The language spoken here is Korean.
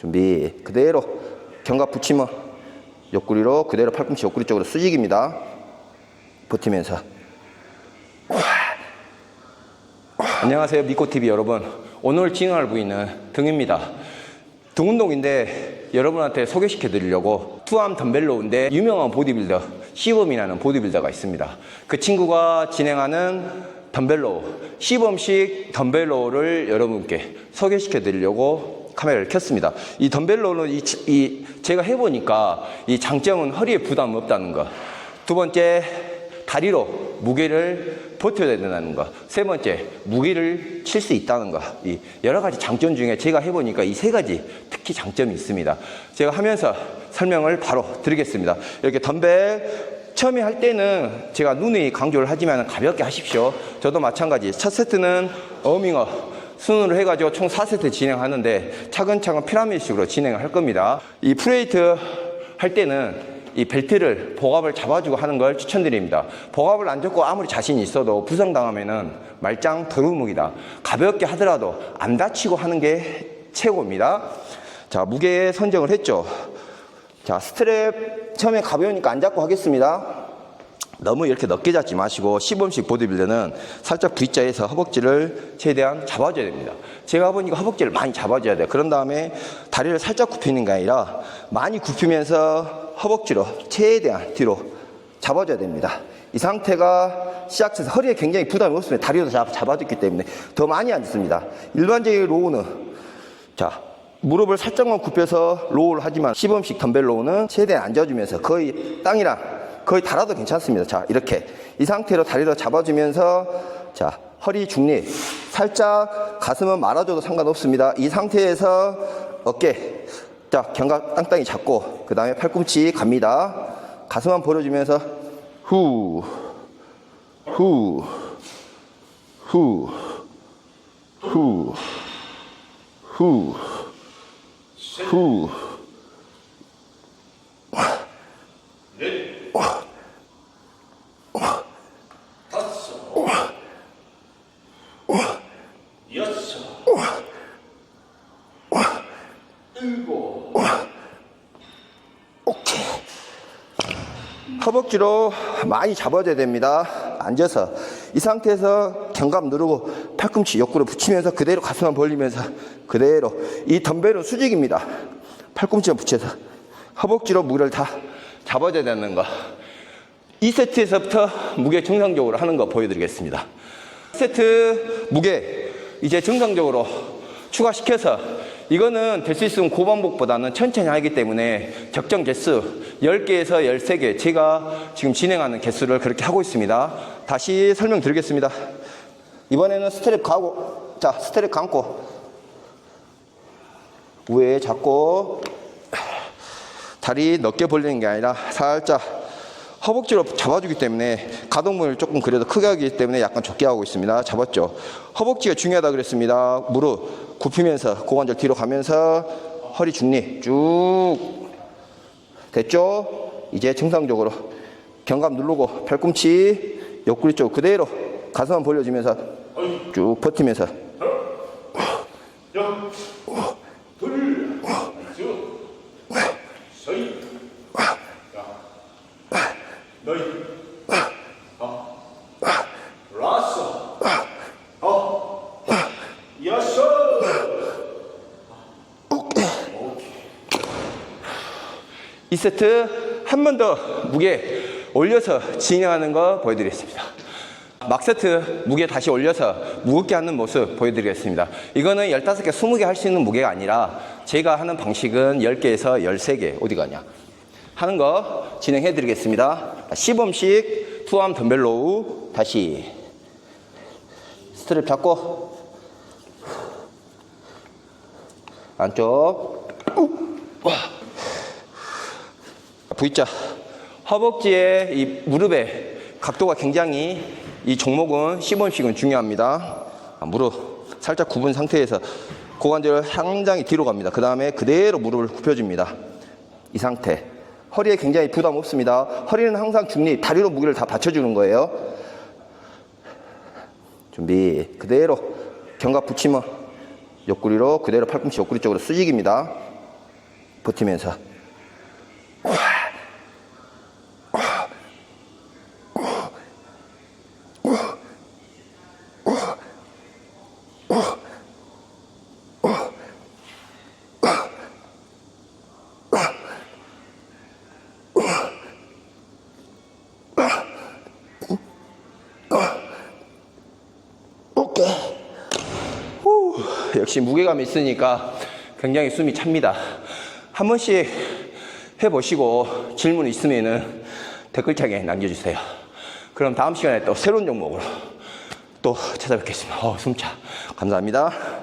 준비 그대로 견갑 붙이면 옆구리로 그대로 팔꿈치 옆구리 쪽으로 수직입니다. 버티면서. 안녕하세요 미코TV 여러분. 오늘 진행할 부위는 등입니다. 등 운동인데 여러분한테 소개시켜 드리려고 투암 덤벨로우인데 유명한 보디빌더 시범이라는 보디빌더가 있습니다. 그 친구가 진행하는 덤벨로우 시범식 덤벨로우를 여러분께 소개시켜 드리려고 카메라를 켰습니다 이 덤벨로우는 이, 이 제가 해보니까 이 장점은 허리에 부담 없다는 거두 번째 다리로 무게를 버텨야 된다는 거. 세 번째, 무게를 칠 수 있다는 거. 이 여러 가지 장점 중에 제가 해보니까 이 세 가지 특히 장점이 있습니다. 제가 하면서 설명을 바로 드리겠습니다. 이렇게 덤벨 처음에 할 때는 제가 누누이 강조를 하지만 가볍게 하십시오. 저도 마찬가지. 첫 세트는 어밍어 순으로 해가지고 총 4세트 진행하는데 차근차근 피라미드식으로 진행을 할 겁니다. 이 프레이트 할 때는 이 벨트를 복압을 잡아주고 하는 걸 추천드립니다. 복압을 안 잡고 아무리 자신이 있어도 부상당하면은 말짱 더루묵이다. 가볍게 하더라도 안 다치고 하는 게 최고입니다. 자, 무게 선정을 했죠. 자, 스트랩 처음에 가벼우니까 안 잡고 하겠습니다. 너무 이렇게 넓게 잡지 마시고 시범식 보디빌더는 살짝 V자에서 허벅지를 최대한 잡아줘야 됩니다. 제가 보니까 허벅지를 많이 잡아줘야 돼요. 그런 다음에 다리를 살짝 굽히는 게 아니라 많이 굽히면서 허벅지로 최대한 뒤로 잡아줘야 됩니다. 이 상태가 시작해서 허리에 굉장히 부담이 없으면 다리도 잡, 잡아줬기 때문에 더 많이 앉습니다. 일반적인 로우는 자 무릎을 살짝만 굽혀서 로우를 하지만 시범식 덤벨 로우는 최대한 앉아주면서 거의 땅이랑 거의 달아도 괜찮습니다. 자, 이렇게. 이 상태로 다리를 잡아주면서, 자, 허리 중립. 살짝 가슴은 말아줘도 상관없습니다. 이 상태에서 어깨. 자, 견갑 땅땅이 잡고, 그 다음에 팔꿈치 갑니다. 가슴만 벌어주면서, 후, 후, 후, 후, 후, 후. 여섯, 일곱, 오케이. 허벅지로 많이 잡아줘야 됩니다. 앉아서. 이 상태에서 견갑 누르고 팔꿈치 옆구리 붙이면서 그대로 가슴만 벌리면서 그대로. 이 덤벨은 수직입니다. 팔꿈치만 붙여서. 허벅지로 무게를 다 잡아줘야 되는 거. 2세트에서부터 무게 정상적으로 하는 거 보여드리겠습니다. 세트 무게 이제 정상적으로 추가시켜서 이거는 될 수 있으면 고반복보다는 천천히 하기 때문에 적정 개수 10개에서 13개 제가 지금 진행하는 개수를 그렇게 하고 있습니다. 다시 설명드리겠습니다. 이번에는 스트랩 가고 자 스트랩 감고 위에 잡고 다리 넓게 벌리는 게 아니라 살짝 허벅지로 잡아주기 때문에 가동문을 조금 그래도 크게 하기 때문에 약간 적게 하고 있습니다. 잡았죠. 허벅지가 중요하다 그랬습니다. 무릎 굽히면서 고관절 뒤로 가면서 허리 중립 쭉 됐죠? 이제 정상적으로 견갑 누르고 팔꿈치 옆구리 쪽 그대로 가슴만 벌려주면서 쭉 버티면서 영, 둘, 쭉, 서이, 야, 너희, 어, 라서, 어, 여섯. 이 세트 한 번 더 무게 올려서 진행하는 거 보여드리겠습니다. 막 세트 무게 다시 올려서 무겁게 하는 모습 보여드리겠습니다. 이거는 15개, 20개 할 수 있는 무게가 아니라 제가 하는 방식은 10개에서 13개, 어디 가냐? 하는 거 진행해 드리겠습니다. 시범식 투암 덤벨 로우 다시 스트랩 잡고 안쪽 V자 허벅지에 이 무릎의 각도가 굉장히 이 종목은 시범식은 중요합니다. 아, 무릎 살짝 굽은 상태에서 고관절 상당히 뒤로 갑니다. 그 다음에 그대로 무릎을 굽혀줍니다. 이 상태. 허리에 굉장히 부담 없습니다. 허리는 항상 중립, 다리로 무게를 다 받쳐주는 거예요. 준비. 그대로 견갑 붙이면 옆구리로 그대로 팔꿈치 옆구리 쪽으로 수직입니다. 버티면서. 오케이. 후, 역시 무게감이 있으니까 굉장히 숨이 찹니다. 한 번씩 해보시고 질문 있으면은 댓글창에 남겨주세요. 그럼 다음 시간에 또 새로운 종목으로 또 찾아뵙겠습니다. 어, 숨차. 감사합니다.